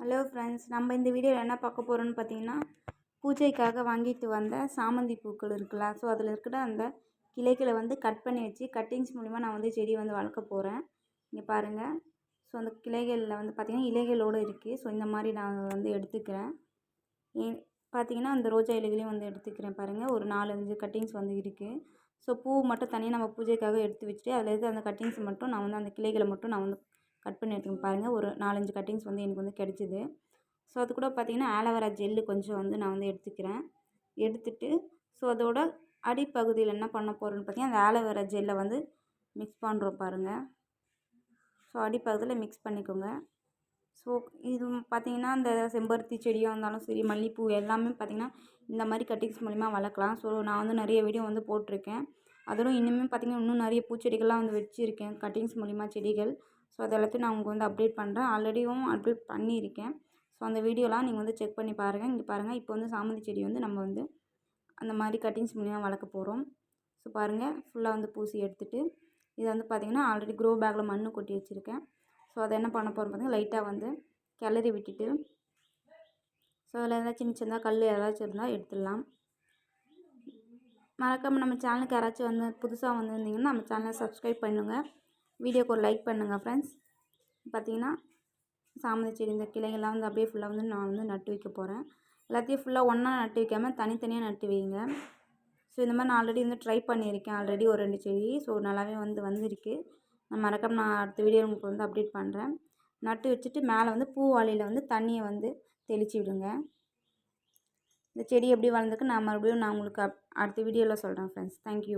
Hello friends நம்ம இந்த வீடியோவில் என்ன பார்க்க போகிறோன்னு பார்த்தீங்கன்னா பூஜைக்காக வாங்கிட்டு வந்த சாமந்தி பூக்கள் இருக்குல்ல ஸோ அதில் இருக்கிற அந்த கிளைகளை வந்து கட் பண்ணி வச்சு கட்டிங்ஸ் மூலிமா நான் வந்து செடி வந்து வளர்க்க போகிறேன் இங்கே பாருங்கள் ஸோ அந்த கிளைகளில் வந்து பார்த்திங்கன்னா இலைகளோடு இருக்குது ஸோ இந்த மாதிரி நான் வந்து எடுத்துக்கிறேன். பார்த்திங்கன்னா அந்த ரோஜா இலைகளையும் வந்து எடுத்துக்கிறேன் பாருங்கள் ஒரு நாலஞ்சு கட்டிங்ஸ் வந்து இருக்குது ஸோ பூ மட்டும் தனியாக நம்ம பூஜைக்காக எடுத்து வச்சுட்டு அதில் இருந்து அந்த கட்டிங்ஸ் மட்டும் நான் வந்து அந்த கிளைகளை மட்டும் நான் வந்து கட் பண்ணி எடுத்துக்கணும் பாருங்கள் ஒரு நாலஞ்சு கட்டிங்ஸ் வந்து எனக்கு வந்து கிடச்சிது. ஸோ அது கூட பார்த்திங்கன்னா ஆலோவேரா ஜெல்லு கொஞ்சம் வந்து நான் வந்து எடுத்துக்கிறேன். எடுத்துட்டு ஸோ அதோட அடிப்பகுதியில் என்ன பண்ண போகிறோன்னு பார்த்தீங்கன்னா அந்த ஆலோவேரா ஜெல்லை வந்து மிக்ஸ் பண்ணுறோம் பாருங்கள் ஸோ அடிப்பகுதியில் மிக்ஸ் பண்ணிக்கோங்க. ஸோ இது பார்த்திங்கன்னா அந்த செம்பருத்தி செடியாக இருந்தாலும் சரி மல்லிகைப்பூ எல்லாமே பார்த்திங்கன்னா இந்த மாதிரி கட்டிங்ஸ் மூலிமா வளர்க்கலாம். ஸோ நான் வந்து நிறைய வீடியோ வந்து போட்டிருக்கேன். அதோட இன்னுமே பார்த்திங்கன்னா இன்னும் நிறைய பூச்செடிகள்லாம் வந்து வச்சுருக்கேன். கட்டிங்ஸ் மூலிமா செடிகள். ஸோ அது எல்லாத்தையும் நான் உங்களுக்கு வந்து அப்டேட் பண்ணுறேன் ஆல்ரெடியும் அப்டேட் பண்ணியிருக்கேன். ஸோ அந்த வீடியோலாம் நீங்கள் வந்து செக் பண்ணி பாருங்கள் இங்கே பாருங்கள் இப்போ வந்து சாமந்தி செடி வந்து நம்ம வந்து அந்த மாதிரி கட்டிங்ஸ் மூலிமா வளர்க்க போகிறோம் ஸோ பாருங்கள் ஃபுல்லாக வந்து பூசி எடுத்துகிட்டு இதை வந்து பார்த்திங்கன்னா ஆல்ரெடி க்ரோ பேக்கில் மண் கொட்டி வச்சுருக்கேன். ஸோ அதை என்ன பண்ண போகிறோம் பார்த்தீங்கன்னா லைட்டாக வந்து கிளறி விட்டுட்டு ஸோ அதில் ஏதாவது சின்ன சின்னதாக கல் ஏதாச்சும் இருந்தால் எடுத்துடலாம். மறக்காமல் நம்ம சேனலுக்கு யாராச்சும் வந்து புதுசாக வந்திருந்தீங்கன்னா நம்ம சேனலை சப்ஸ்கிரைப் பண்ணுங்கள் வீடியோக்கு ஒரு லைக் பண்ணுங்கள் ஃப்ரெண்ட்ஸ் பார்த்தீங்கன்னா சாமந்தி செடி இந்த கிளைகள்லாம் வந்து அப்படியே ஃபுல்லாக வந்து நான் வந்து நட்டு வைக்க போகிறேன் எல்லாத்தையும் ஃபுல்லாக ஒன்றா நட்டு வைக்காமல் தனித்தனியாக நட்டு வைங்க. ஸோ இந்த மாதிரி நான் ஆல்ரெடி வந்து ட்ரை பண்ணியிருக்கேன். ஆல்ரெடி ஒரு ரெண்டு செடி. ஸோ நல்லாவே வந்து வந்திருக்கு. நான் மறக்காம நான் அடுத்த வீடியோ உங்களுக்கு வந்து அப்டேட் பண்ணுறேன் நட்டு வச்சுட்டு மேலே வந்து பூ வாளியில் வந்து தண்ணியை வந்து தெளித்து விடுங்க. இந்த செடி எப்படி வளர்ந்துருக்கு நான் மறுபடியும் நான் உங்களுக்கு அப் அடுத்த வீடியோவில் சொல்கிறேன் ஃப்ரெண்ட்ஸ் தேங்க்யூ